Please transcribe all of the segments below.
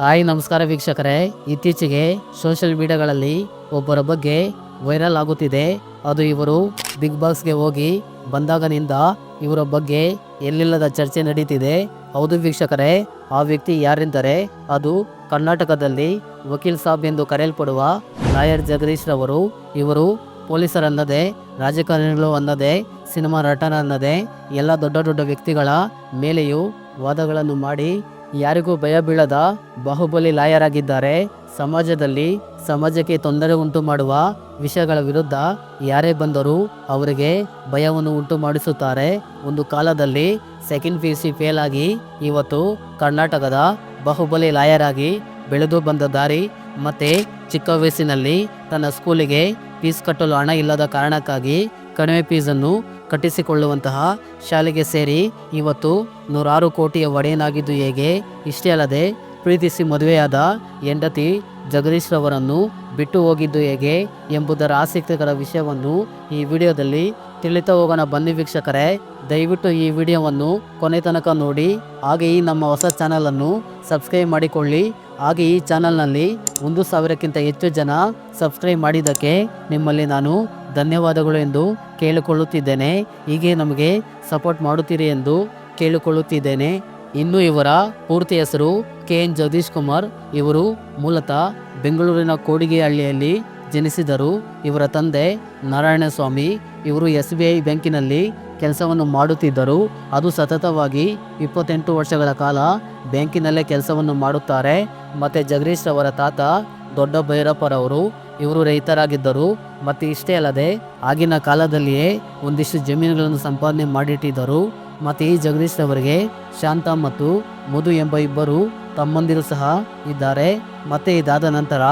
Hi, ನಮಸ್ಕಾರ ವೀಕ್ಷಕರೇ. ಇತ್ತೀಚೆಗೆ ಸೋಷಿಯಲ್ ಮೀಡಿಯಾಗಳಲ್ಲಿ ಒಬ್ಬರ ಬಗ್ಗೆ ವೈರಲ್ ಆಗುತ್ತಿದೆ. ಅದು ಇವರು ಬಿಗ್ ಬಾಸ್ಗೆ ಹೋಗಿ ಬಂದಾಗನಿಂದ ಇವರ ಬಗ್ಗೆ ಎಲ್ಲಿಲ್ಲದ ಚರ್ಚೆ ನಡೀತಿದೆ. ಹೌದು ವೀಕ್ಷಕರೇ, ಆ ವ್ಯಕ್ತಿ ಯಾರೆಂದರೆ ಅದು ಕರ್ನಾಟಕದಲ್ಲಿ ವಕೀಲ್ ಸಾಬ್ ಎಂದು ಕರೆಯಲ್ಪಡುವ ಲಾಯರ್ ಜಗದೀಶ್ ರವರು. ಇವರು ಪೊಲೀಸರನ್ನದೇ, ರಾಜಕಾರಣಿಗಳು ಅನ್ನದೇ, ಸಿನಿಮಾ ನಟನ ಅನ್ನದೇ ಎಲ್ಲ ದೊಡ್ಡ ದೊಡ್ಡ ವ್ಯಕ್ತಿಗಳ ಮೇಲೆಯೂ ವಾದಗಳನ್ನು ಮಾಡಿ ಯಾರಿಗೂ ಭಯ ಬೀಳದ ಬಾಹುಬಲಿ ಲಾಯರ್ ಆಗಿದ್ದಾರೆ ಸಮಾಜದಲ್ಲಿ ಸಮಾಜಕ್ಕೆ ತೊಂದರೆ ಉಂಟು ಮಾಡುವ ವಿಷಯಗಳ ವಿರುದ್ಧ ಯಾರೇ ಬಂದರೂ ಅವರಿಗೆ ಭಯವನ್ನು ಉಂಟು ಮಾಡಿಸುತ್ತಾರೆ ಒಂದು ಕಾಲದಲ್ಲಿ ಸೆಕೆಂಡ್ ಪಿ ಸಿ ಫೇಲ್ ಆಗಿ ಇವತ್ತು ಕರ್ನಾಟಕದ ಬಾಹುಬಲಿ ಲಾಯರ್ ಆಗಿ ಬೆಳೆದು ಬಂದ ದಾರಿ ಮತ್ತೆ ಚಿಕ್ಕ ವಯಸ್ಸಿನಲ್ಲಿ ತನ್ನ ಸ್ಕೂಲಿಗೆ ಫೀಸ್ ಕಟ್ಟಲು ಹಣ ಇಲ್ಲದ ಕಾರಣಕ್ಕಾಗಿ ಕಡಿಮೆ ಫೀಸನ್ನು ಕಟ್ಟಿಸಿಕೊಳ್ಳುವಂತಹ ಶಾಲೆಗೆ ಸೇರಿ ಇವತ್ತು ನೂರಾರು ಕೋಟಿಯ ಒಡೆಯನಾಗಿದ್ದು ಹೇಗೆ? ಇಷ್ಟೇ ಅಲ್ಲದೆ ಪ್ರೀತಿಸಿ ಮದುವೆಯಾದ ಹೆಂಡತಿ ಜಗದೀಶ್ ರವರನ್ನು ಬಿಟ್ಟು ಹೋಗಿದ್ದು ಹೇಗೆ ಎಂಬುದರ ಆಸಕ್ತಿಕರ ವಿಷಯವನ್ನು ಈ ವಿಡಿಯೋದಲ್ಲಿ ತಿಳಿತಾ ಹೋಗೋಣ. ಬನ್ನಿ ವೀಕ್ಷಕರೇ, ದಯವಿಟ್ಟು ಈ ವಿಡಿಯೋವನ್ನು ಕೊನೆ ತನಕ ನೋಡಿ. ಹಾಗೆ ಈ ನಮ್ಮ ಹೊಸ ಚಾನಲನ್ನು ಸಬ್ಸ್ಕ್ರೈಬ್ ಮಾಡಿಕೊಳ್ಳಿ. ಹಾಗೆ ಈ ಚಾನಲ್ನಲ್ಲಿ ಒಂದು ಸಾವಿರಕ್ಕಿಂತ ಹೆಚ್ಚು ಜನ ಸಬ್ಸ್ಕ್ರೈಬ್ ಮಾಡಿದ್ದಕ್ಕೆ ನಿಮ್ಮಲ್ಲಿ ನಾನು ಧನ್ಯವಾದಗಳು ಎಂದು ಕೇಳಿಕೊಳ್ಳುತ್ತಿದ್ದೇನೆ. ಹೀಗೆ ನಮಗೆ ಸಪೋರ್ಟ್ ಮಾಡುತ್ತೀರಿ ಎಂದು ಕೇಳಿಕೊಳ್ಳುತ್ತಿದ್ದೇನೆ. ಇನ್ನು ಇವರ ಪೂರ್ತಿ ಹೆಸರು ಕೆ ಎನ್ ಜಗದೀಶ್ ಕುಮಾರ್. ಇವರು ಮೂಲತಃ ಬೆಂಗಳೂರಿನ ಕೋಡಿಗೆಹಳ್ಳಿಯಲ್ಲಿ ಜನಿಸಿದರು. ಇವರ ತಂದೆ ನಾರಾಯಣಸ್ವಾಮಿ. ಇವರು ಎಸ್ ಬಿ ಐ ಬ್ಯಾಂಕಿನಲ್ಲಿ ಕೆಲಸವನ್ನು ಮಾಡುತ್ತಿದ್ದರು. ಅದು ಸತತವಾಗಿ ಇಪ್ಪತ್ತೆಂಟು ವರ್ಷಗಳ ಕಾಲ ಬ್ಯಾಂಕಿನಲ್ಲೇ ಕೆಲಸವನ್ನು ಮಾಡುತ್ತಾರೆ. ಮತ್ತು ಜಗದೀಶ್ ಅವರ ತಾತ ದೊಡ್ಡ ಭೈರಪ್ಪರವರು ಇವರು ರೈತರಾಗಿದ್ದರು. ಮತ್ತು ಇಷ್ಟೇ ಅಲ್ಲದೆ ಆಗಿನ ಕಾಲದಲ್ಲಿಯೇ ಒಂದಿಷ್ಟು ಜಮೀನುಗಳನ್ನು ಸಂಪಾದನೆ ಮಾಡಿಟ್ಟಿದ್ದರು. ಮತ್ತು ಈ ಜಗದೀಶ್ ಅವರಿಗೆ ಶಾಂತ ಮತ್ತು ಮಧು ಎಂಬ ಇಬ್ಬರು ತಮ್ಮಂದಿರು ಸಹ ಇದ್ದಾರೆ. ಮತ್ತೆ ಇದಾದ ನಂತರ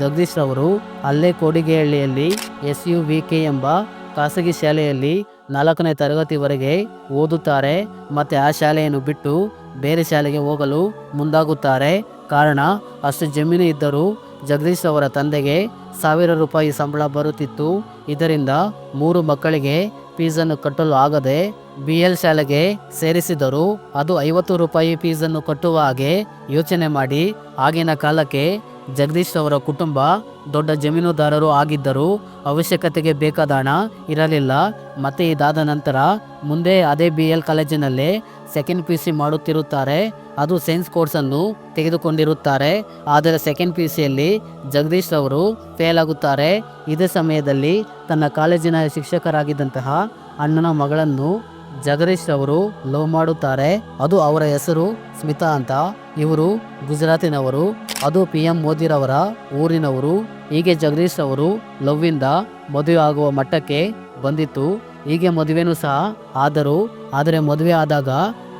ಜಗದೀಶ್ ಅವರು ಅಲ್ಲೇ ಕೋಡಿಗೆಹಳ್ಳಿಯಲ್ಲಿ ಎಸ್ ಯು ವಿ ಕೆ ಎಂಬ ಖಾಸಗಿ ಶಾಲೆಯಲ್ಲಿ ನಾಲ್ಕನೇ ತರಗತಿವರೆಗೆ ಓದುತ್ತಾರೆ ಮತ್ತು ಆ ಶಾಲೆಯನ್ನು ಬಿಟ್ಟು ಬೇರೆ ಶಾಲೆಗೆ ಹೋಗಲು ಮುಂದಾಗುತ್ತಾರೆ. ಕಾರಣ, ಅಷ್ಟು ಜಮೀನು ಇದ್ದರೂ ಜಗದೀಶ್ ಅವರ ತಂದೆಗೆ ಸಾವಿರ ರೂಪಾಯಿ ಸಂಬಳ ಬರುತ್ತಿತ್ತು. ಇದರಿಂದ ಮೂರು ಮಕ್ಕಳಿಗೆ ಫೀಸನ್ನು ಕಟ್ಟಲು ಆಗದೆ ಬಿ ಎಲ್ ಶಾಲೆಗೆ ಸೇರಿಸಿದರು. ಅದು ಐವತ್ತು ರೂಪಾಯಿ ಫೀಸನ್ನು ಕಟ್ಟುವ ಹಾಗೆ ಯೋಚನೆ ಮಾಡಿ, ಆಗಿನ ಕಾಲಕ್ಕೆ ಜಗದೀಶ್ ಅವರ ಕುಟುಂಬ ದೊಡ್ಡ ಜಮೀನುದಾರರು ಆಗಿದ್ದರೂ ಅವಶ್ಯಕತೆಗೆ ಬೇಕಾದ ಹಣ ಇರಲಿಲ್ಲ. ಮತ್ತೆ ಇದಾದ ನಂತರ ಮುಂದೆ ಅದೇ ಬಿ ಎಲ್ ಕಾಲೇಜಿನಲ್ಲೇ ಸೆಕೆಂಡ್ ಪಿ ಸಿ ಮಾಡುತ್ತಿರುತ್ತಾರೆ. ಅದು ಸೈನ್ಸ್ ಕೋರ್ಸನ್ನು ತೆಗೆದುಕೊಂಡಿರುತ್ತಾರೆ. ಆದರೆ ಸೆಕೆಂಡ್ ಪಿ ಸಿಯಲ್ಲಿ ಜಗದೀಶ್ ಅವರು ಫೇಲ್ ಆಗುತ್ತಾರೆ. ಇದೇ ಸಮಯದಲ್ಲಿ ತನ್ನ ಕಾಲೇಜಿನ ಶಿಕ್ಷಕರಾಗಿದ್ದಂತಹ ಅಣ್ಣನ ಮಗಳನ್ನು ಜಗದೀಶ್ ಅವರು ಲವ್ ಮಾಡುತ್ತಾರೆ. ಅದು ಅವರ ಹೆಸರು ಸ್ಮಿತಾ ಅಂತ. ಇವರು ಗುಜರಾತಿನವರು. ಅದು ಪಿ ಎಂ ಮೋದಿರವರ ಊರಿನವರು, ಹೀಗೆ ಜಗದೀಶ್ ಅವರು ಲವ್ವಿಂದ ಮದುವೆ ಆಗುವ ಮಟ್ಟಕ್ಕೆ ಬಂದಿತ್ತು. ಹೀಗೆ ಮದುವೆನೂ ಸಹ ಆದರೂ, ಆದರೆ ಮದುವೆ ಆದಾಗ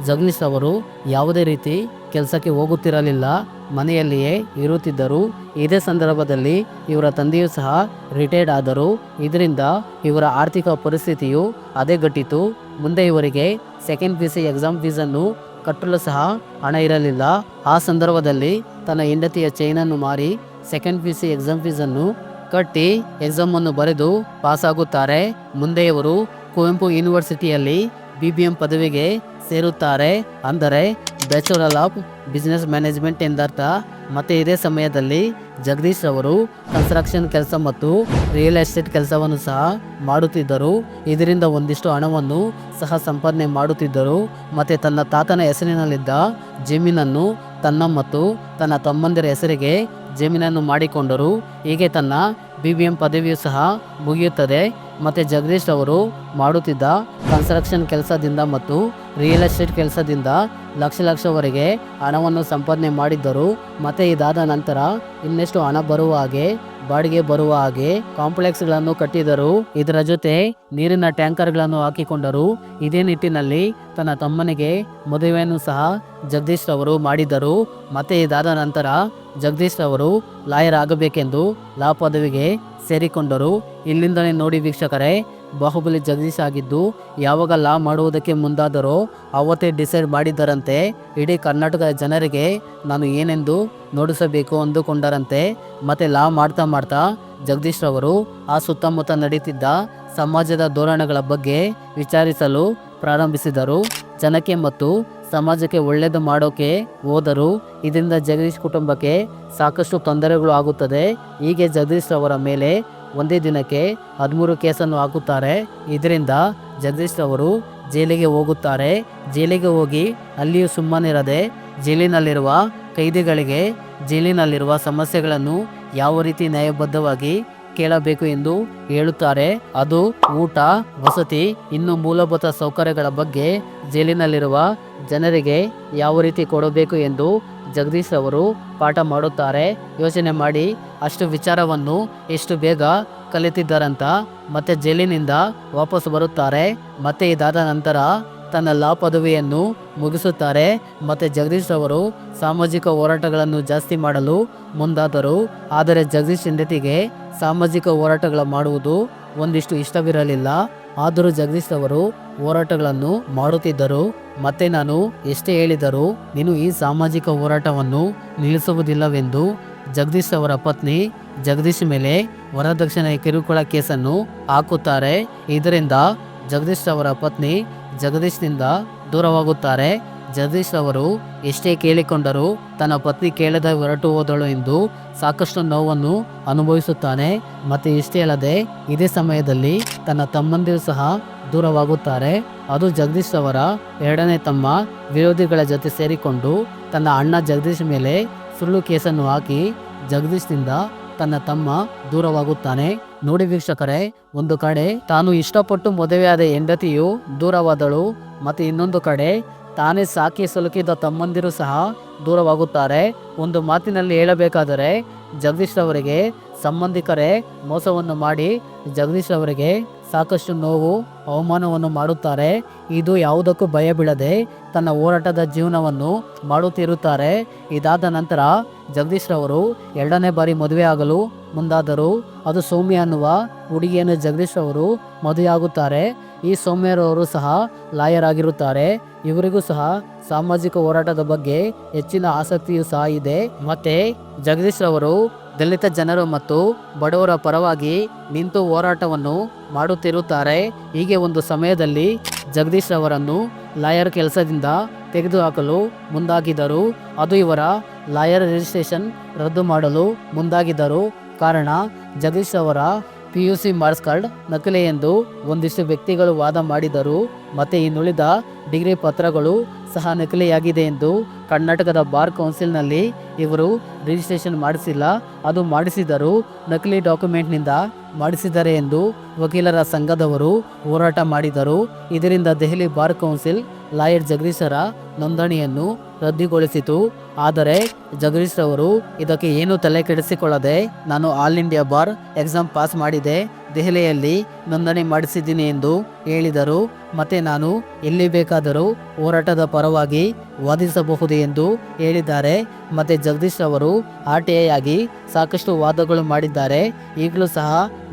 ಜಗದೀಶ್ ಅವರು ಯಾವುದೇ ರೀತಿ ಕೆಲಸಕ್ಕೆ ಹೋಗುತ್ತಿರಲಿಲ್ಲ. ಮನೆಯಲ್ಲಿಯೇ ಇರುತ್ತಿದ್ದರು. ಇದೇ ಸಂದರ್ಭದಲ್ಲಿ ಇವರ ತಂದೆಯೂ ಸಹ ರಿಟೈರ್ಡ್ ಆದರು. ಇದರಿಂದ ಇವರ ಆರ್ಥಿಕ ಪರಿಸ್ಥಿತಿಯು ಗಟ್ಟಿತು ಮುಂದೆ ಇವರಿಗೆ ಸೆಕೆಂಡ್ ಪಿ ಸಿ ಎಕ್ಸಾಮ್ ಫೀಸನ್ನು ಕಟ್ಟಲು ಸಹ ಹಣ ಇರಲಿಲ್ಲ. ಆ ಸಂದರ್ಭದಲ್ಲಿ ತನ್ನ ಹೆಂಡತಿಯ ಚೈನನ್ನು ಮಾರಿ ಸೆಕೆಂಡ್ ಪಿ ಸಿ ಎಕ್ಸಾಮ್ ಫೀಸನ್ನು ಕಟ್ಟಿ ಎಕ್ಸಾಮನ್ನು ಬರೆದು ಪಾಸ್ ಆಗುತ್ತಾರೆ. ಮುಂದೆ ಇವರು ಕುವೆಂಪು ಯೂನಿವರ್ಸಿಟಿಯಲ್ಲಿ ಬಿ ಬಿ ಎಂ ಪದವಿಗೆ ಸೇರುತ್ತಾರೆ. ಅಂದರೆ ಬ್ಯಾಚುಲರ್ ಆಫ್ ಬಿಸ್ನೆಸ್ ಮ್ಯಾನೇಜ್ಮೆಂಟ್ ಎಂದರ್ಥ, ಮತ್ತೆ ಇದೇ ಸಮಯದಲ್ಲಿ ಜಗದೀಶ್ ಅವರು ಕನ್ಸ್ಟ್ರಕ್ಷನ್ ಕೆಲಸ ಮತ್ತು ರಿಯಲ್ ಎಸ್ಟೇಟ್ ಕೆಲಸವನ್ನು ಸಹ ಮಾಡುತ್ತಿದ್ದರು. ಇದರಿಂದ ಒಂದಿಷ್ಟು ಹಣವನ್ನು ಸಹ ಸಂಪಾದನೆ ಮಾಡುತ್ತಿದ್ದರು. ಮತ್ತೆ ತನ್ನ ತಾತನ ಹೆಸರಿನಲ್ಲಿದ್ದ ಜಮೀನನ್ನು ತನ್ನ ಮತ್ತು ತನ್ನ ತಮ್ಮಂದಿರ ಹೆಸರಿಗೆ ಜಮೀನನ್ನು ಮಾಡಿಕೊಂಡರು. ಹೀಗೆ ತನ್ನ ಬಿ ಬಿ ಎಂ ಪದವಿಯು ಸಹ ಮುಗಿಯುತ್ತದೆ. ಮತ್ತು ಜಗದೀಶ್ ಅವರು ಮಾಡುತ್ತಿದ್ದ ಕನ್ಸ್ಟ್ರಕ್ಷನ್ ಕೆಲಸದಿಂದ ಮತ್ತು ರಿಯಲ್ ಎಸ್ಟೇಟ್ ಕೆಲಸದಿಂದ ಲಕ್ಷ ಲಕ್ಷವರೆಗೆ ಹಣವನ್ನು ಸಂಪಾದನೆ ಮಾಡಿದ್ದರು. ಮತ್ತು ಇದಾದ ನಂತರ ಇನ್ನೆಷ್ಟು ಹಣ ಬರುವ ಹಾಗೆ ಬಾಡಿಗೆ ಬರುವ ಹಾಗೆ ಕಾಂಪ್ಲೆಕ್ಸ್ಗಳನ್ನು ಕಟ್ಟಿದರು ಇದರ ಜೊತೆ ನೀರಿನ ಟ್ಯಾಂಕರ್ಗಳನ್ನು ಹಾಕಿಕೊಂಡರು ಇದೇ ನಿಟ್ಟಿನಲ್ಲಿ ತನ್ನ ತಮ್ಮನಿಗೆ ಮದುವೆಯನ್ನು ಸಹ ಜಗದೀಶ್ ಅವರು ಮಾಡಿದರು ಮತ್ತೆ ಇದಾದ ನಂತರ ಜಗದೀಶ್ ಅವರು ಲಾಯರ್ ಆಗಬೇಕೆಂದು ಲಾ ಪದವಿಗೆ ಸೇರಿಕೊಂಡರು. ಇಲ್ಲಿಂದಲೇ ನೋಡಿ ವೀಕ್ಷಕರೇ, ಬಾಹುಬಲಿ ಜಗದೀಶ್ ಆಗಿದ್ದು ಯಾವಾಗ ಲಾ ಮಾಡುವುದಕ್ಕೆ ಮುಂದಾದರೋ ಅವತ್ತೇ ಡಿಸೈಡ್ ಮಾಡಿದ್ದರಂತೆ. ಇಡೀ ಕರ್ನಾಟಕದ ಜನರಿಗೆ ನಾನು ಏನೆಂದು ನೋಡಿಸಬೇಕು ಅಂದುಕೊಂಡರಂತೆ. ಮತ್ತೆ ಲಾ ಮಾಡ್ತಾ ಮಾಡ್ತಾ ಜಗದೀಶ್ ರವರು ಆ ಸುತ್ತಮುತ್ತ ನಡೀತಿದ್ದ ಸಮಾಜದ ಧೋರಣೆಗಳ ಬಗ್ಗೆ ವಿಚಾರಿಸಲು ಪ್ರಾರಂಭಿಸಿದರು. ಜನಕ್ಕೆ ಮತ್ತು ಸಮಾಜಕ್ಕೆ ಒಳ್ಳೆಯದು ಮಾಡೋಕೆ ಹೋದರೂ ಇದರಿಂದ ಜಗದೀಶ್ ಕುಟುಂಬಕ್ಕೆ ಸಾಕಷ್ಟು ತೊಂದರೆಗಳು ಆಗುತ್ತದೆ. ಹೀಗೆ ಜಗದೀಶ್ ಅವರ ಮೇಲೆ ಒಂದೇ ದಿನಕ್ಕೆ ಹದಿಮೂರು ಕೇಸನ್ನು ಹಾಕುತ್ತಾರೆ. ಇದರಿಂದ ಜಗದೀಶ್ ಅವರು ಜೈಲಿಗೆ ಹೋಗುತ್ತಾರೆ. ಜೈಲಿಗೆ ಹೋಗಿ ಅಲ್ಲಿಯೂ ಸುಮ್ಮನಿರದೆ ಜೈಲಿನಲ್ಲಿರುವ ಕೈದಿಗಳಿಗೆ ಜೈಲಿನಲ್ಲಿರುವ ಸಮಸ್ಯೆಗಳನ್ನು ಯಾವ ರೀತಿ ನ್ಯಾಯಬದ್ಧವಾಗಿ ಕೇಳಬೇಕು ಎಂದು ಹೇಳುತ್ತಾರೆ. ಅದು ಊಟ, ವಸತಿ, ಇನ್ನು ಮೂಲಭೂತ ಸೌಕರ್ಯಗಳ ಬಗ್ಗೆ ಜೈಲಿನಲ್ಲಿರುವ ಜನರಿಗೆ ಯಾವ ರೀತಿ ಕೊಡಬೇಕು ಎಂದು ಜಗದೀಶ್ ಅವರು ಪಾಠ ಮಾಡುತ್ತಾರೆ. ಯೋಚನೆ ಮಾಡಿ, ಅಷ್ಟು ವಿಚಾರವನ್ನು ಎಷ್ಟು ಬೇಗ ಕಲಿತಿದ್ದಾರಂತ ಮತ್ತೆ ಜೈಲಿನಿಂದ ವಾಪಸ್ ಬರುತ್ತಾರೆ. ಮತ್ತೆ ಇದಾದ ನಂತರ ತನ್ನ ಲಾ ಪದವಿಯನ್ನು ಮುಗಿಸುತ್ತಾರೆ. ಮತ್ತು ಜಗದೀಶ್ ಅವರು ಸಾಮಾಜಿಕ ಹೋರಾಟಗಳನ್ನು ಜಾಸ್ತಿ ಮಾಡಲು ಮುಂದಾದರು. ಆದರೆ ಜಗದೀಶ್ ಹೆಂಡತಿಗೆ ಸಾಮಾಜಿಕ ಹೋರಾಟಗಳ ಮಾಡುವುದು ಒಂದಿಷ್ಟು ಇಷ್ಟವಿರಲಿಲ್ಲ. ಆದರೂ ಜಗದೀಶ್ ಅವರು ಹೋರಾಟಗಳನ್ನು ಮಾಡುತ್ತಿದ್ದರು. ಮತ್ತೆ ನಾನು ಎಷ್ಟೇ ಹೇಳಿದರೂ ನೀನು ಈ ಸಾಮಾಜಿಕ ಹೋರಾಟವನ್ನು ನಿಲ್ಲಿಸುವುದಿಲ್ಲವೆಂದು ಜಗದೀಶ್ ಅವರ ಪತ್ನಿ ಜಗದೀಶ್ ಮೇಲೆ ವರದಕ್ಷಿಣೆ ಕಿರುಕುಳ ಕೇಸನ್ನು ಹಾಕುತ್ತಾರೆ. ಇದರಿಂದ ಜಗದೀಶ್ ಅವರ ಪತ್ನಿ ಜಗದೀಶ್ನಿಂದ ದೂರವಾಗುತ್ತಾರೆ. ಜಗದೀಶ್ ಅವರು ಎಷ್ಟೇ ಕೇಳಿಕೊಂಡರೂ ತನ್ನ ಪತ್ನಿ ಕೇಳದೆ ಹೊರಟು ಹೋದಳು ಎಂದು ಸಾಕಷ್ಟು ನೋವನ್ನು ಅನುಭವಿಸುತ್ತಾನೆ. ಮತ್ತು ಇಷ್ಟೇ ಅಲ್ಲದೆ, ಇದೇ ಸಮಯದಲ್ಲಿ ತನ್ನ ತಮ್ಮಂದಿರು ಸಹ ದೂರವಾಗುತ್ತಾರೆ. ಅದು ಜಗದೀಶ್ ಅವರ ಎರಡನೇ ತಮ್ಮ ವಿರೋಧಿಗಳ ಜೊತೆ ಸೇರಿಕೊಂಡು ತನ್ನ ಅಣ್ಣ ಜಗದೀಶ್ ಮೇಲೆ ಸುಳ್ಳು ಕೇಸನ್ನು ಹಾಕಿ ಜಗದೀಶ್ನಿಂದ ತನ್ನ ತಮ್ಮ ದೂರವಾಗುತ್ತಾನೆ. ನೋಡಿ ವೀಕ್ಷಕರೇ, ಒಂದು ಕಡೆ ತಾನು ಇಷ್ಟಪಟ್ಟು ಮದುವೆಯಾದ ಹೆಂಡತಿಯು ದೂರವಾದಳು, ಮತ್ತು ಇನ್ನೊಂದು ಕಡೆ ತಾನೇ ಸಾಕಿ ಸಲುಕಿದ ತಮ್ಮಂದಿರು ಸಹ ದೂರವಾಗುತ್ತಾರೆ. ಒಂದು ಮಾತಿನಲ್ಲಿ ಹೇಳಬೇಕಾದರೆ, ಜಗದೀಶ್ ಅವರಿಗೆ ಸಂಬಂಧಿಕರೇ ಮೋಸವನ್ನು ಮಾಡಿ ಜಗದೀಶ್ ಅವರಿಗೆ ಸಾಕಷ್ಟು ನೋವು, ಅವಮಾನವನ್ನು ಮಾಡುತ್ತಾರೆ. ಇದು ಯಾವುದಕ್ಕೂ ಭಯ ಬೀಳದೆ ತನ್ನ ಹೋರಾಟದ ಜೀವನವನ್ನು ಮಾಡುತ್ತಿರುತ್ತಾರೆ. ಇದಾದ ನಂತರ ಜಗದೀಶ್ ರವರು ಎರಡನೇ ಬಾರಿ ಮದುವೆ ಆಗಲು ಮುಂದಾದರು. ಅದು ಸೌಮ್ಯ ಅನ್ನುವ ಹುಡುಗಿಯನ್ನು ಜಗದೀಶ್ ಅವರು ಮದುವೆಯಾಗುತ್ತಾರೆ. ಈ ಸೌಮ್ಯರವರು ಸಹ ಲಾಯರ್ ಆಗಿರುತ್ತಾರೆ ಇವರಿಗೂ ಸಹ ಸಾಮಾಜಿಕ ಹೋರಾಟದ ಬಗ್ಗೆ ಹೆಚ್ಚಿನ ಆಸಕ್ತಿಯು ಸಹ ಇದೆ. ಮತ್ತೆ ಜಗದೀಶ್ ರವರು ದಲಿತ ಜನರು ಮತ್ತು ಬಡವರ ಪರವಾಗಿ ನಿಂತು ಹೋರಾಟವನ್ನು ಮಾಡುತ್ತಿರುತ್ತಾರೆ. ಹೀಗೆ ಒಂದು ಸಮಯದಲ್ಲಿ ಜಗದೀಶ್ ಅವರನ್ನು ಲಾಯರ್ ಕೆಲಸದಿಂದ ತೆಗೆದುಹಾಕಲು ಮುಂದಾಗಿದ್ದರು. ಅದು ಇವರ ಲಾಯರ್ ರಿಜಿಸ್ಟ್ರೇಷನ್ ರದ್ದು ಮಾಡಲು ಮುಂದಾಗಿದ್ದರು. ಕಾರಣ, ಜಗದೀಶ್ ಅವರ P U C marks card ನಕಲಿ ಎಂದು ಒಂದಿಷ್ಟು ವ್ಯಕ್ತಿಗಳು ವಾದ ಮಾಡಿದರು ಮತ್ತೆ ಇನ್ನುಳಿದ ಡಿಗ್ರಿ ಪತ್ರಗಳು ಸಹ ನಕಲಿಯಾಗಿದೆ ಎಂದು ಕರ್ನಾಟಕದ ಬಾರ್ ಕೌನ್ಸಿಲ್ನಲ್ಲಿ ಇವರು ರಿಜಿಸ್ಟ್ರೇಷನ್ ಮಾಡಿಸಿಲ್ಲ, ಅದು ಮಾಡಿಸಿದರು ನಕಲಿ ಡಾಕ್ಯುಮೆಂಟ್ನಿಂದ ಮಾಡಿಸಿದ್ದಾರೆ ಎಂದು ವಕೀಲರ ಸಂಘದವರು ಹೋರಾಟ ಮಾಡಿದರು. ಇದರಿಂದ ದೆಹಲಿ ಬಾರ್ ಕೌನ್ಸಿಲ್ ಲಾಯರ್ ಜಗದೀಶರ ನೋಂದಣಿಯನ್ನು ರದ್ದುಗೊಳಿಸಿತು. ಆದರೆ ಜಗದೀಶ್ ರವರು ಇದಕ್ಕೆ ಏನು ತಲೆ ಕೆಡಿಸಿಕೊಳ್ಳದೆ ನಾನು all India bar exam pass ಮಾಡಿದೆ. ದೆಹಲಿಯಲ್ಲಿ ನೋಂದಣಿ ಮಾಡಿಸಿದ್ದೀನಿ ಎಂದು ಹೇಳಿದರು. ಮತ್ತೆ ನಾನು ಎಲ್ಲಿ ಬೇಕಾದರೂ ಹೋರಾಟದ ಪರವಾಗಿ ವಾದಿಸಬಹುದು ಎಂದು ಹೇಳಿದ್ದಾರೆ. ಮತ್ತೆ ಜಗದೀಶ್ ಅವರು ಆರ್ ಟಿ ಐ ಆಗಿ ಸಾಕಷ್ಟು ವಾದಗಳು ಮಾಡಿದ್ದಾರೆ. ಈಗಲೂ ಸಹ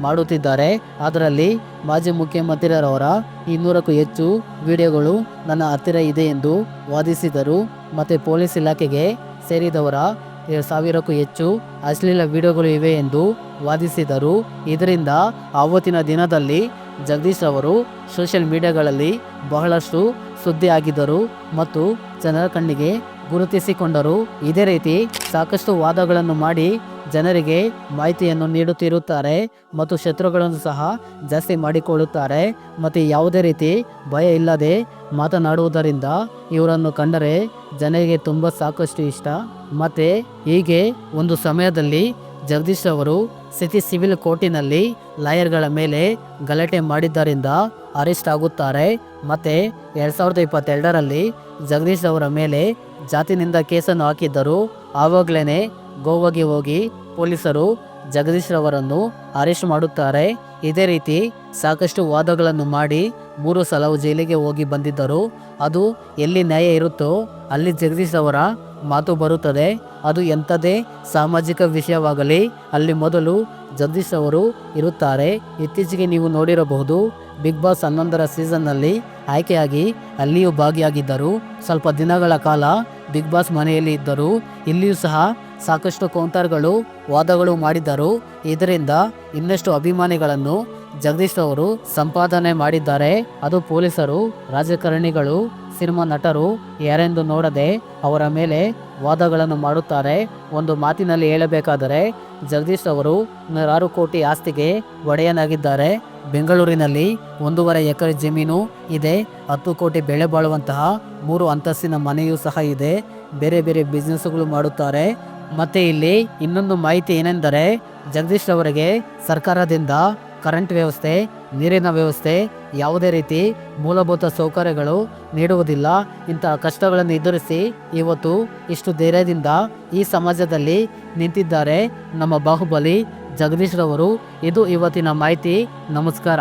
ಮಾಡುತ್ತಿದ್ದಾರೆ. ಅದರಲ್ಲಿ ಮಾಜಿ ಮುಖ್ಯಮಂತ್ರಿರವರ ಇನ್ನೂರಕ್ಕೂ ಹೆಚ್ಚು ವಿಡಿಯೋಗಳು ನನ್ನ ಹತ್ತಿರ ಇದೆ ಎಂದು ವಾದಿಸಿದರು. ಮತ್ತೆ ಪೊಲೀಸ್ ಇಲಾಖೆಗೆ ಸೇರಿದವರ ಸಾವಿರಕ್ಕೂ ಹೆಚ್ಚು ಅಶ್ಲೀಲ ವಿಡಿಯೋಗಳು ಇವೆ ಎಂದು ವಾದಿಸಿದರು. ಇದರಿಂದ ಆವತ್ತಿನ ದಿನದಲ್ಲಿ ಜಗದೀಶ್ ಅವರು ಸೋಷಿಯಲ್ ಮೀಡಿಯಾಗಳಲ್ಲಿ ಬಹಳಷ್ಟು ಸುದ್ದಿ ಆಗಿದ್ದರು ಮತ್ತು ಜನರ ಕಣ್ಣಿಗೆ ಗುರುತಿಸಿಕೊಂಡರು. ಇದೇ ರೀತಿ ಸಾಕಷ್ಟು ವಾದಗಳನ್ನು ಮಾಡಿ ಜನರಿಗೆ ಮಾಹಿತಿಯನ್ನು ನೀಡುತ್ತಿರುತ್ತಾರೆ ಮತ್ತು ಶತ್ರುಗಳನ್ನು ಸಹ ಜಾಸ್ತಿ ಮಾಡಿಕೊಳ್ಳುತ್ತಾರೆ. ಮತ್ತು ಯಾವುದೇ ರೀತಿ ಭಯ ಇಲ್ಲದೆ ಮಾತನಾಡುವುದರಿಂದ ಇವರನ್ನು ಕಂಡರೆ ಜನರಿಗೆ ತುಂಬ ಸಾಕಷ್ಟು ಇಷ್ಟ. ಮತ್ತು ಹೀಗೆ ಒಂದು ಸಮಯದಲ್ಲಿ ಜಗದೀಶ್ ಅವರು ಸಿಟಿ ಸಿವಿಲ್ ಕೋರ್ಟಿನಲ್ಲಿ ಲಾಯರ್ಗಳ ಮೇಲೆ ಗಲಾಟೆ ಮಾಡಿದ್ದರಿಂದ ಅರೆಸ್ಟ್ ಆಗುತ್ತಾರೆ. ಮತ್ತೆ ಎರಡು ಸಾವಿರದ ಇಪ್ಪತ್ತೆರಡರಲ್ಲಿ ಜಗದೀಶ್ ಅವರ ಮೇಲೆ ಜಾತಿನಿಂದ ಕೇಸನ್ನು ಹಾಕಿದ್ದರು ಆವಾಗಲೇ ಗೋವಾಗೆ ಹೋಗಿ ಪೊಲೀಸರು ಜಗದೀಶ್ ರವರನ್ನು ಅರೆಸ್ಟ್ ಮಾಡುತ್ತಾರೆ. ಇದೇ ರೀತಿ ಸಾಕಷ್ಟು ವಾದಗಳನ್ನು ಮಾಡಿ ಮೂರು ಸಲ ಜೈಲಿಗೆ ಹೋಗಿ ಬಂದಿದ್ದರು. ಅದು ಎಲ್ಲಿ ನ್ಯಾಯ ಇರುತ್ತೋ ಅಲ್ಲಿ ಜಗದೀಶ್ ಅವರ ಮಾತು ಬರುತ್ತದೆ. ಅದು ಎಂಥದೇ ಸಾಮಾಜಿಕ ವಿಷಯವಾಗಲಿ, ಅಲ್ಲಿ ಮೊದಲು ಜಗದೀಶ್ ಅವರು ಇರುತ್ತಾರೆ. ಇತ್ತೀಚೆಗೆ ನೀವು ನೋಡಿರಬಹುದು, ಬಿಗ್ ಬಾಸ್ ಹನ್ನೊಂದರ ಸೀಸನ್ನಲ್ಲಿ ಆಯ್ಕೆಯಾಗಿ ಅಲ್ಲಿಯೂ ಭಾಗಿಯಾಗಿದ್ದರು. ಸ್ವಲ್ಪ ದಿನಗಳ ಕಾಲ ಬಿಗ್ ಬಾಸ್ ಮನೆಯಲ್ಲಿ ಇದ್ದರು. ಇಲ್ಲಿಯೂ ಸಹ ಸಾಕಷ್ಟು ಕೌಂಟರ್ಗಳು ವಾದಗಳು ಮಾಡಿದ್ದರು. ಇದರಿಂದ ಇನ್ನಷ್ಟು ಅಭಿಮಾನಿಗಳನ್ನು ಜಗದೀಶ್ ಅವರು ಸಂಪಾದನೆ ಮಾಡಿದ್ದಾರೆ. ಅದು ಪೊಲೀಸರು, ರಾಜಕಾರಣಿಗಳು, ಸಿನಿಮಾ ನಟರು ಯಾರೆಂದು ನೋಡದೆ ಅವರ ಮೇಲೆ ವಾದಗಳನ್ನು ಮಾಡುತ್ತಾರೆ. ಒಂದು ಮಾತಿನಲ್ಲಿ ಹೇಳಬೇಕಾದರೆ, ಜಗದೀಶ್ ಅವರು ನೂರಾರು ಕೋಟಿ ಆಸ್ತಿಗೆ ಒಡೆಯನಾಗಿದ್ದಾರೆ. ಬೆಂಗಳೂರಿನಲ್ಲಿ ಒಂದೂವರೆ ಎಕರೆ ಜಮೀನು ಇದೆ. ಹತ್ತು ಕೋಟಿ ಬೆಳೆ ಬಾಳುವಂತಹ ಮೂರು ಅಂತಸ್ತಿನ ಮನೆಯೂ ಸಹ ಇದೆ. ಬೇರೆ ಬೇರೆ ಬಿಸ್ನೆಸ್ಗಳು ಮಾಡುತ್ತಾರೆ. ಮತ್ತೆ ಇಲ್ಲಿ ಇನ್ನೊಂದು ಮಾಹಿತಿ ಏನೆಂದರೆ ಜಗದೀಶ್ ಅವರಿಗೆ ಸರ್ಕಾರದಿಂದ ಕರೆಂಟ್ ವ್ಯವಸ್ಥೆ, ನೀರಿನ ವ್ಯವಸ್ಥೆ, ಯಾವುದೇ ರೀತಿ ಮೂಲಭೂತ ಸೌಕರ್ಯಗಳು ನೀಡುವುದಿಲ್ಲ. ಇಂತಹ ಕಷ್ಟಗಳನ್ನು ಎದುರಿಸಿ ಇವತ್ತು ಇಷ್ಟು ಧೈರ್ಯದಿಂದ ಈ ಸಮಾಜದಲ್ಲಿ ನಿಂತಿದ್ದಾರೆ ನಮ್ಮ ಬಾಹುಬಲಿ ಜಗದೀಶ್ ರವರು. ಇದು ಇವತ್ತಿನ ಮಾಹಿತಿ. ನಮಸ್ಕಾರ.